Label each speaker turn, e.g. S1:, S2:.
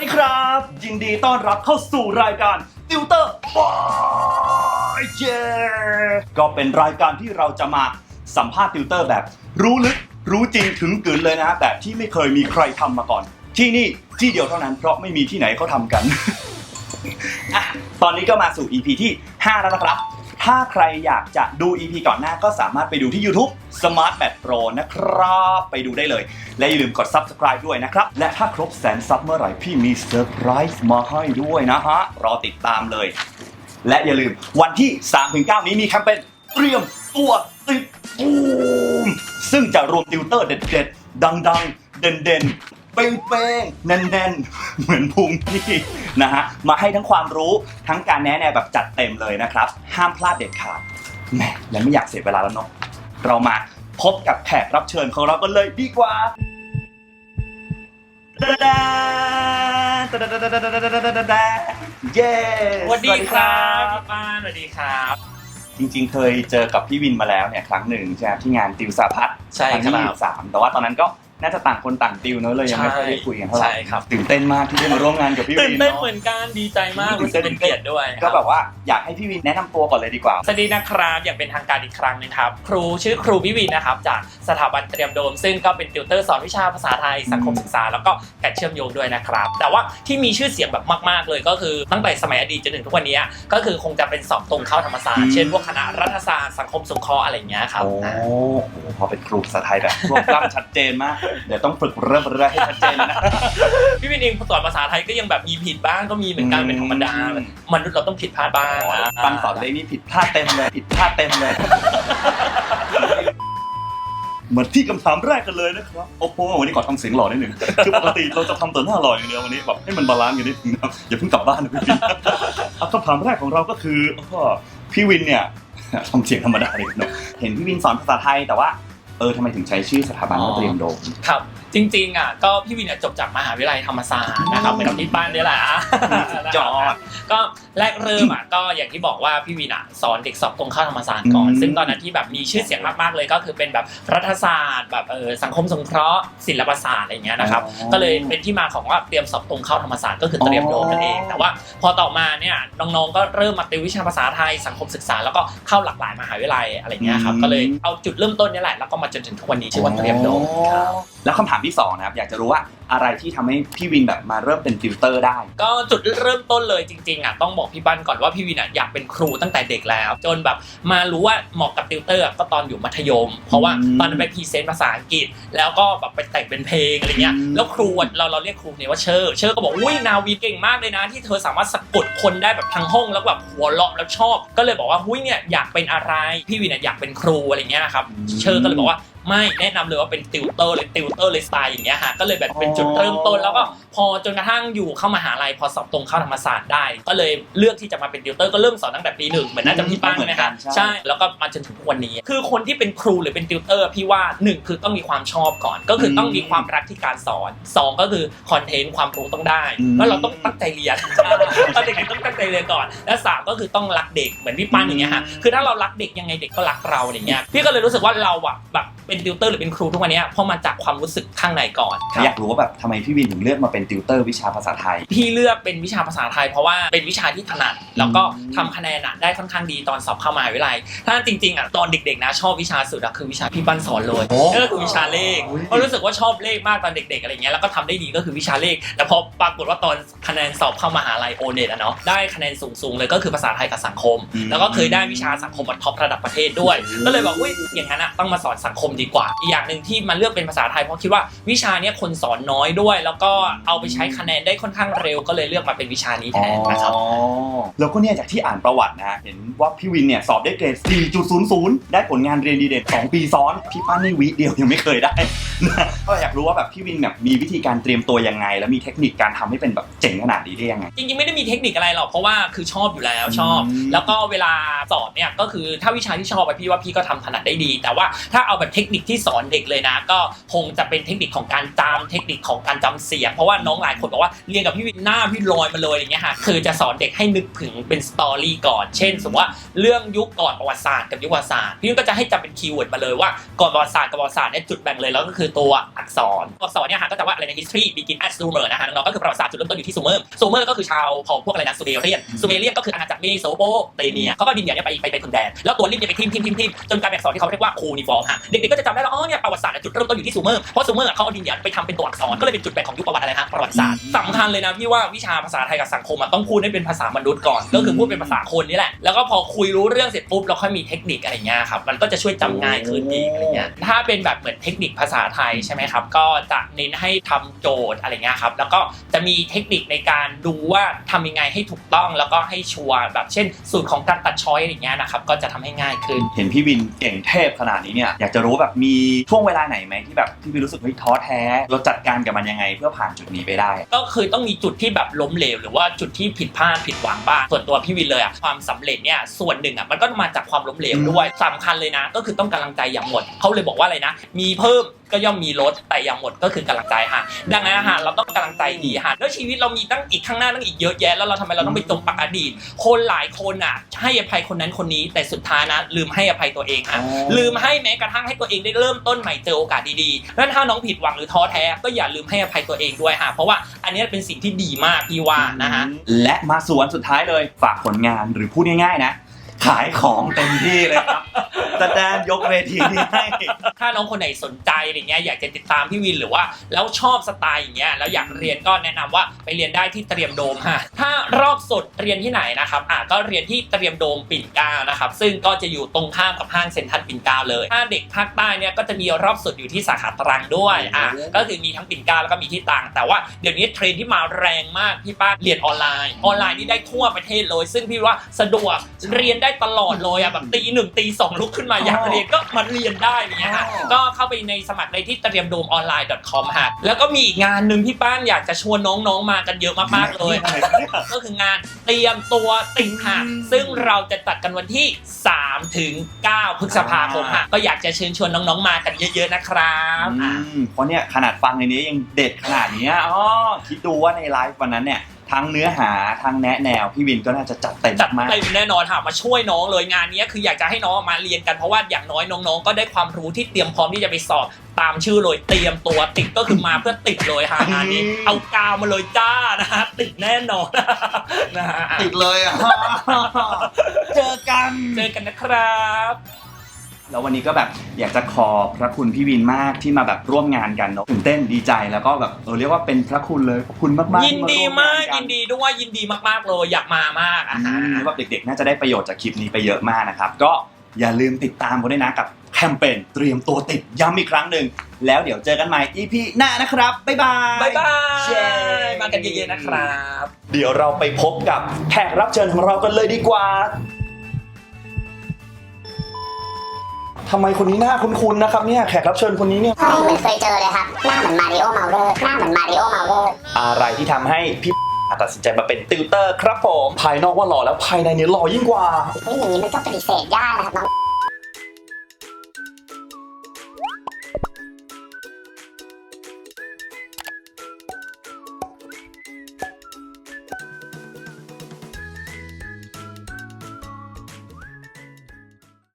S1: ดีครับ ยินดีต้อนรับเข้าสู่รายการติวเตอร์บายเย่ก็เป็นรายการที่เราจะมาสัมภาษณ์ติวเตอร์แบบ รู้ลึกรู้จริงถึงกลืนเลยนะฮะแบบที่ไม่เคยมีใครทำมาก่อน ที่นี่ที่เดียวเท่านั้นเพราะไม่มีที่ไหนเขาทำกันอะตอนนี้ก็มาสู่ EP ที่ 5 แล้วนะครับ ถ้าใครอยากจะดู EP ก่อนหน้าก็สามารถไปดูที่ YouTube Smart Bat Pro นะครับ ไปดูได้เลย และอย่าลืมกด Subscribe ด้วยนะครับ และถ้าครบแสนซับเมื่อไหร่พี่มีเซอร์ไพรส์มาให้ด้วยนะฮะ รอติดตามเลย และอย่าลืมวันที่ 3-9 นี้มีแคมเปญเตรียมตัวติดบูมซึ่งจะรวมติวเตอร์เด็ดๆ ดังๆ เด่นๆ เป้งๆแน่นๆ เหมือนพุงพี่นะฮะมาให้ทั้งความรู้ทั้งการแนะแนวแบบจัดเต็มเลยนะครับ ห้ามพลาดเด็ดขาดแหมและไม่อยากเสียเวลาแล้วเนาะเรามาพบกับแขกรับเชิญของเรากันเลยดีกว่าดาดาดาดาดาดาดาดาดาดาดาดาดาเย้
S2: สวัสดีครับพี่ป้าสวัสดีครับ
S1: จริงๆ เคยเจอกับพี่วินมาแล้วเนี่ยครั้งหนึ่งใช่ไหมที่งานติวสาพัฒน์
S2: ใช่
S1: ครั้งที่
S2: บ
S1: ยี่สิบสามแต่ว่าตอนนั้นก็ น่าจะต่างคนต่างติวเนอะเลยยังไม่ค่อยได้คุยกันเท่าไหร่
S2: ใช่ครับ
S1: ตื่นเต้นมากที่ได้มาร่วมงานกับพี่วิ
S2: ตื่น
S1: น
S2: เต้น
S1: เนาะ
S2: เหมือนกันดีใจมาก
S1: ตื่
S2: รู้
S1: น
S2: สึ
S1: เต้น
S2: กเป็นเกียรติด้วย
S1: ก็แบบว่าอยากให้พี่วินแนะนำตัวก่อนเลยดีกว่า
S2: สวัสดีนะครับอย่างเป็นทางการอีกครั้งหนึงครับ ครูชื่อครูวิวินนะครับจากสถาบันเตรียมโดม ซึ่งก็เป็นติวเตอร์สอนวิชาภาษาไทยสังคมศึกษา แล้วก็การเชื่อมโยงด้วยนะครับ แต่ว่าที่มีชื่อเสียงแบบมากๆ เลยก็คือตั้งแต่สมัยอดีตจนถึงทุกวันนี้ก็คือคงจะเป็นสอบตรงเข้าธรรมศาสต
S1: อื
S2: ร์
S1: ม
S2: เช่นพวกคณะรัฐศาสตร์สังคมสงเคราะห์อะไรอย่างเงี้ยครับ
S1: โอ้โหพอเป็นครูภาษาไทยแบบรวบกล้ำชัดเจนมากเดี๋ยวต้องฝึกเริ่มเรื่อยให้ชัดเจนนะ
S2: พี่วินเองสอนภาษาไทยก็ยังแบบมีผิดบ้างก็มีเหมือนกัน
S1: อืม
S2: เป็นธรรมดามนุษย์เราต้องผิดพลาดบ้าง
S1: ปันสอนเลขนี่ผิดพลาดเต็มเลยผิดพลาดเต็มเลยเหมือนที่คำถามแรกกันเลยนะครับโอ้โหวันนี้ขอทำเสียงหล่อนิดหนึ่งคือปกติเราจะทำแต่หน้าหล่ออย่างเดียววันนี้แบบให้มันบาลานซ์กันนิดนึงนะครับอย่าเพิ่งกลับบ้านนะพี่วินเอาคำถามแรกของเราก็คือก็พี่วินเนี่ยทำเสียงธรรมดาเลยเนาะเห็นพี่วินสอนภาษาไทยแต่ว่า เออทำไมถึงใช้ชื่อสถาบันว่าเตรียมโดม
S2: ครับ จริงๆอะก็พี่วินเนี่ยจบจากมหาวิทยาลัยธรรมศาสตร์นะครับเหมือนกับที่บ้านนี่แหละ
S1: จอด
S2: ก็แรกเริ่มอะก็อย่างที่บอกว่าพี่วินอะสอนเด็กสอบตรงเข้าธรรมศาสตร์ก่อน
S1: อืม
S2: ซึ่งตอนนั้นที่แบบมีชื่อเสียงมากๆเลยก็คือเป็นแบบรัฐศาสตร์แบบเออสังคมสงเคราะห์ศิลปศาสตร์อะไรอย่างเงี้ยนะครับ
S1: อ๋อ
S2: ก็เลยเป็นที่มาของว่าเตรียมสอบตรงเข้าธรรมศาสตร์ก็คือเตรียมโดมนั่นเอง
S1: อ๋อ
S2: แต่ว่าพอต่อมาเนี่ยน้องๆก็เริ่มมาติววิชาภาษาไทยสังคมศึกษาแล้วก็เข้าหลากหลายมหาวิทยาลัยอะไรเงี้ยครับก็เลยเอาจุดเริ่มต้นนี่แหละแล้วก็มาจนถึงทุกวันนี้ชื่อว่าเตรียมโดมครับ
S1: แล้วคำถามที่สองนะครับอยากจะรู้ว่าอะไรที่ทำให้พี่วินแบบมาเริ่มเป็นติวเตอร์ได้
S2: ก็จุดเริ่มต้นเลยจริงๆอะต้องบอกพี่ปั้นก่อนว่าพี่วินอะอยากเป็นครูตั้งแต่เด็กแล้ว จนแบบมารู้ว่าเหมาะกับติวเตอร์อะก็ตอนอยู่มัธยม เพราะว่า
S1: อืม
S2: ตอนนั้นไปพรีเซนต์ภาษาอังกฤษ แล้วก็แบบไปแต่งเป็นเพลงอะไรเงี้ย
S1: อืม
S2: แล้วครูอะเราเราเรียกครูเนี่ยว่าเชอร์เชอร์ก็บอกอุ้ยนาวีเก่งมากเลยนะ ที่เธอสามารถสะกดคนได้แบบทั้งห้องแล้วแบบหัวเราะแล้วชอบ ก็เลยบอกว่าหุ้ยเนี่ยอยากเป็นอะไรพี่วินอะอยากเป็นครูอะไรเงี้ยนะครับเชอร์ก็เลยบอกว่า ไม่แนะนำเลยว่าเป็นติวเตอร์เลยติวเตอร์เลยสไตล์อย่างเงี้ยฮะก็เลยแบบเป็นจุดเริ่มต้นแล้วก็พอจนกระทั่งอยู่เข้ามหาลัยพอสอบตรงเข้าธรรมศาสตร์ได้ ก็เลยเลือกที่จะมาเป็นติวเตอร์ก็เริ่มสอนตั้งแต่ปีหนึ่งเหมือนน่าจะพี่ป้าน
S1: เหมือน
S2: ไหม
S1: กั
S2: ฮะ
S1: นใช่
S2: ใช่แล้วก็มาจนถึงทุกวันนี้ คือคนที่เป็นครูหรือเป็นติวเตอร์พี่ว่าหนึ่งคือต้องมีความชอบก่อน ก็คือต้องมีความรักที่การสอนสองก็คือคอนเทนต์ความรู้ต้องได้
S1: อืม
S2: แล้วเราต้องตั้งใจเรียนตอนเด็กๆต้องตั้งใจเรียนก่อน และสามก็คือต้องรักเด็กเหมือนพี่ปั้นอย่างเงี้ยฮะคือถ้าเรารักเด็กยังไงเด็กก็รักเราอย่างเงี้ยพี่ก็เลยรู้สึกว่าเราอะแบบเป็นติวเตอร์หรือเป็นครูทุกวันเนี้ยเพราะมาจากความรู้สึกข้างในก่อน
S1: อยากรู้ว่าแบบทำไมพี่วินถึงเลือกมาเป็นติวเตอร์วิชาภาษาไทย
S2: พี่เลือกเป็นวิชาภาษาไทย เพราะว่าเป็นวิชาที่ถนัด แล้วก็
S1: อืม
S2: ทำคะแนนอะได้ค่อนข้างดีตอนสอบเข้ามหาวิทยาลัย ถ้าจริงๆอะตอนเด็กๆนะชอบวิชาสุดอะคือวิชาพี่ปั้นสอนเลยก็คือวิชาเลข
S1: อุ๊ย
S2: เพราะรู้สึกว่าชอบเลขมากตอนเด็กๆอะไรเงี้ยแล้วก็ทำได้ดีก็คือวิชาเลขแต่พอปรากฏว่าตอนคะแนนสอบเข้ามหาลัยโอเน็ตอะเนาะได้คะแนนสูงๆเลยก็คือภาษาไทยกับสังคม
S1: อืม
S2: แล้วก็เคยได้วิชาสังคมท็อประดับประเทศด้วย
S1: อืม
S2: ก็เลยบอกอุ้ยอย่างนั้นอะต้องมาสอนสังคมดีกว่า อีกอย่างหนึ่งที่มาเลือกเป็นภาษาไทยเพราะคิดว่าวิชาเนี้ยคนสอนน้อยด้วย แล้วก็เอาไปใช้คะแนนได้ค่อนข้างเร็วก็เลยเลือกมาเป็นวิชานี้แทนนะครับ
S1: อ๋อแล้วก็เนี่ยจากที่อ่านประวัตินะฮะเห็นว่าพี่วินเนี่ยสอบได้เกรด 4.00 ได้ผลงานเรียนดีเด่น 2 ปีซ้อน พี่ป้านนี่วิเดียวยังไม่เคยได้นะก็อยากรู้ว่าแบบพี่วินแบบมีวิธีการเตรียมตัวยังไง แล้วมีเทคนิคการทำให้เป็นแบบเจ๋งขนาดนี้ได้ยังไง
S2: จริงๆไม่ได้มีเทคนิคอะไรหรอกเพราะว่าคือชอบอยู่แล้วชอบ
S1: อืม
S2: แล้วก็เวลาสอบเนี่ยก็คือถ้าวิชาที่ชอบไปพี่ว่าพี่ก็ทำถนัดได้ดี แต่ว่าถ้าเอาแบบเทคนิคที่สอนเด็กเลยนะ ก็คงจะเป็นเทคนิคของการจำเทคนิคของการจำเสียง เพราะว่าน้องหลายคนบอกว่าเรียนกับพี่วินหน้าพี่ลอยมาเลยอย่างเงี้ยค่ะคือจะสอนเด็กให้นึกถึงเป็นสตอรี่ก่อน เช่น สมมติว่าเรื่องยุคก่อนประวัติศาสตร์กับยุคประวัติศาสตร์พี่วินก็จะให้จำเป็นคีย์เวิร์ดมาเลยว่าก่อนประวัติศาสตร์กับประวัติศาสตร์เนี่ยจุดแบ่งเลยแล้วก็คือตัวอักษรอักษรเนี่ยค่ะก็จะว่าอะไรใน history begin at Sumer นะคะน้องๆก็คือประวัติศาสตร์จุดเริ่มต้นอยู่ที่ซูเมอร์ซูเมอร์ก็คือชาวของพวกอะไรนะซูเมเรียนซูเมเรียนก็คืออาณาจักรเมโสโปเตเมียเขาก็ดินเหนียวเนี่ยไปไปเป็นคนแดนแล้วตัวริมเนี่ยไปทิมทิมทิมทิมจนกลายเป็นอักษรที่เขาเรียกว่าคูนิฟอร์มฮะเด็กๆก็จะจำได้แล้วอ๋อเนี่ยประวัติศาสตร์เนี่ยจุดเริ่มต้นอยู่ที่ซูเมอร์เพราะซูเมอร์เขาเอาดินเหนียวไปทำเป็นตัวอักษรก็เลยเป็นจุดแบ่งของยุคประวัติอะไรฮะประวัติศาสตร์สำคัญเลยนะพี่ว่าวิชาภาษาไทยกับสังคมอะต้องพูดให้เป็นภาษามนุษย์ก่อนก็คือพูดเป็นภาษาคนนี่แหละแล้วก็พอคุยรู้เรื่องเสร็จปุ๊บเราค่อยมีเทคนิคอะไรเงี้ยครับมันก็จะช่วยจำง่ายขึ้นอีกอะไรเงี้ยถ้าเป็นแบบเหมือนเทคนิคภาษาไทยใช่ไหมครับก็จะเน้นให้ทำโจทย์อะไรเงี้ยครับแล้วก็จะมีเทคนิคในการดูว่าทำยังไงให้ถูกต้องแล้วก็ให้ชัวร์แบบเช่น สูตรของการตัดช้อยอะไรเงี้ยนะครับก็จะทำให้ง่ายขึ้น
S1: เห็นพี่วินเก่งเทพขนาดนี้เนี่ยอยากจะรู้แบบมีช่วงเวลาไหนไหมที่แบบพี่วินรู้สึกเฮ้ยท้อแท้ เราจัดการกับมันยังไงเพื่อผ่านจุดนี้ไปได้
S2: ก็คือต้องมีจุดที่แบบล้มเหลวหรือว่าจุดที่ผิดพลาดผิดหวังบ้างส่วนตัวพี่วินเลยอะความสำเร็จเนี่ยส่วนหนึ่งอะมันก็มาจากความล้มเหลวด้วยสำคัญเลยนะ ก็คือต้องกำลังใจอย่างหมดเขาเลยบอกว่าอะไรนะ มีเพิ่ม ก็ย่อมมีลดแต่อย่างหมดก็คือกำลังใจฮะดังนั้นอะฮะเราต้องกำลังใจดีฮะแล้วชีวิตเรามีตั้งอีกข้างหน้าตั้งอีกเยอะแยะแล้วเราทำไมเราต้องไปจมปักอดีต คนหลายคนอะให้อภัยคนนั้นคนนี้ แต่สุดท้ายนะ ลืมให้อภัยตัวเองฮะลืมให้แม้กระทั่งให้ตัวเองได้เริ่มต้นใหม่เจอโอกาสดีๆแล้วถ้าน้องผิดหวังหรือท้อแท้ก็อย่าลืมให้อภัยตัวเองด้วยฮะเพราะว่าอันนี้เป็นสิ่งที่ดีมากพี่ว่านะฮะ
S1: และมาส่วนสุดท้ายเลยฝากผลงานหรือพูดง่ายๆนะ ขายของเต็มที่เลยครับแสดงยกเวทีนี้ให้
S2: ถ้าน้องคนไหนสนใจอะไรเงี้ยอยากจะติดตามพี่วินหรือว่า แล้วชอบสไตล์อย่างเงี้ยแล้วอยากเรียนก็แนะนำว่าไปเรียนได้ที่เตรียมโดมฮะถ้ารอบสดเรียนที่ไหนนะครับอะก็เรียนที่เตรียมโดมปิ่นเกล้านะครับซึ่งก็จะอยู่ตรงข้ามกับห้างเซ็นทรัลปิ่นเกล้าเลยถ้าเด็กภาคใต้เนี่ยก็จะมีรอบสดอยู่ที่สาขาตรังด้วยอะ
S1: โอ้
S2: ก็คือมีทั้งปิ่นเกล้าแล้วก็มีที่ตรังแต่ว่าเดี๋ยวนี้เทรนด์ที่มาแรงมากพี่ป้าเรียนออนไลน์ ออนไลน์นี่ได้ทั่วประเทศเลย ซึ่งพี่ว่าสะดวกเรียนได้ตลอดเลยอะแบบตีหนึ่งตีสองลุกขึ้นมาอยากเรียนก็มาเรียนได้อย่างเงี้ยฮะ
S1: อ๋อ
S2: ก็เข้าไปในสมัครได้ที่เตรียมโดมออนไลน์ .com ฮะแล้วก็มีอีกงานหนึ่งที่ป้านอยากจะชวนน้องๆมากันเยอะมากๆเลย ก็คืองานเตรียมตัวติดฮะ
S1: อืม
S2: ซึ่งเราจะจัดกันวันที่3ถึง9พฤษภาคมฮะก็อยากจะเชิญชวนน้องๆมากันเยอะ ๆนะครับ
S1: อื
S2: อะ
S1: มเพราะเนี่ยขนาดฟังในนี้ยังเด็ดขนาดเนี้ยอ๋อคิดดูว่าในไลฟ์วันนั้นเนี่ย ทั้งเนื้อหาทั้งแนะแนวพี่วินก็น่าจะจัดเต็ม
S2: จัด
S1: มาก
S2: เต็มแน่นอนค่ะมาช่วยน้องเลยงานนี้คืออยากจะให้น้องมาเรียนกันเพราะว่าอย่างน้อยน้องๆ ก็ได้ความรู้ที่เตรียมพร้อมที่จะไปสอบตามชื่อเลยเตรียมตัวติดก็คือมาเพื่อติดเลยค่ะงานนี้
S1: อืม
S2: เอากาวมาเลยจ้านะฮะติดแน่นอนนะฮะอะ
S1: ติดเลยอะ เจอกัน
S2: เจอกันนะครับ
S1: แล้ววันนี้ก็แบบอยากจะขอบพระคุณพี่วินมากที่มาแบบร่วมงานกันเนาะตื่นเต้นดีใจแล้วก็แบบเออเรียกว่าเป็นพระคุณเลยขอบคุณมากๆ
S2: ยินดี
S1: ที่ร่ว
S2: มาก
S1: งน
S2: ยินดีด้วยยินดีมากๆเลยอยากมามาก
S1: อื
S2: อะฮะ
S1: มว่าเด็กๆ น่าจะได้ประโยชน์จากคลิปนี้ไปเยอะมากนะครับ ก็อย่าลืมติดตามกันด้วยนะกับแคมเปญเตรียมตัวติดย้ำอีกครั้งหนึ่งแล้วเดี๋ยวเจอกันใหม่ EP หน้านะครับ บ๊ายบาย
S2: บ๊ายบาย
S1: เย้
S2: มากันเยอะๆนะครับ
S1: เดี๋ยวเราไปพบกับแขกรับเชิญของเรากันเลยดีกว่า ทำไมคนนี้หน้าคุ้นๆนะครับเนี่ยแขกรับเชิญคนนี้เนี่ย
S3: ใช่เหมือนเคยเจอเลยครับ หน้าเหมือนมาริโอเมาเลอร์ หน้าเหมือนมาริโอเมาเลอร์
S1: อะไรที่ทำให้พี่ ตัดสินใจมาเป็นติวเตอร์ครับผม ภายนอกว่าหล่อแล้วภายในเนี่ยหล่อยิ่งกว่า
S3: เฮ้ยอย่างนี้มันก็ปฏิเสธยากนะครับน้อง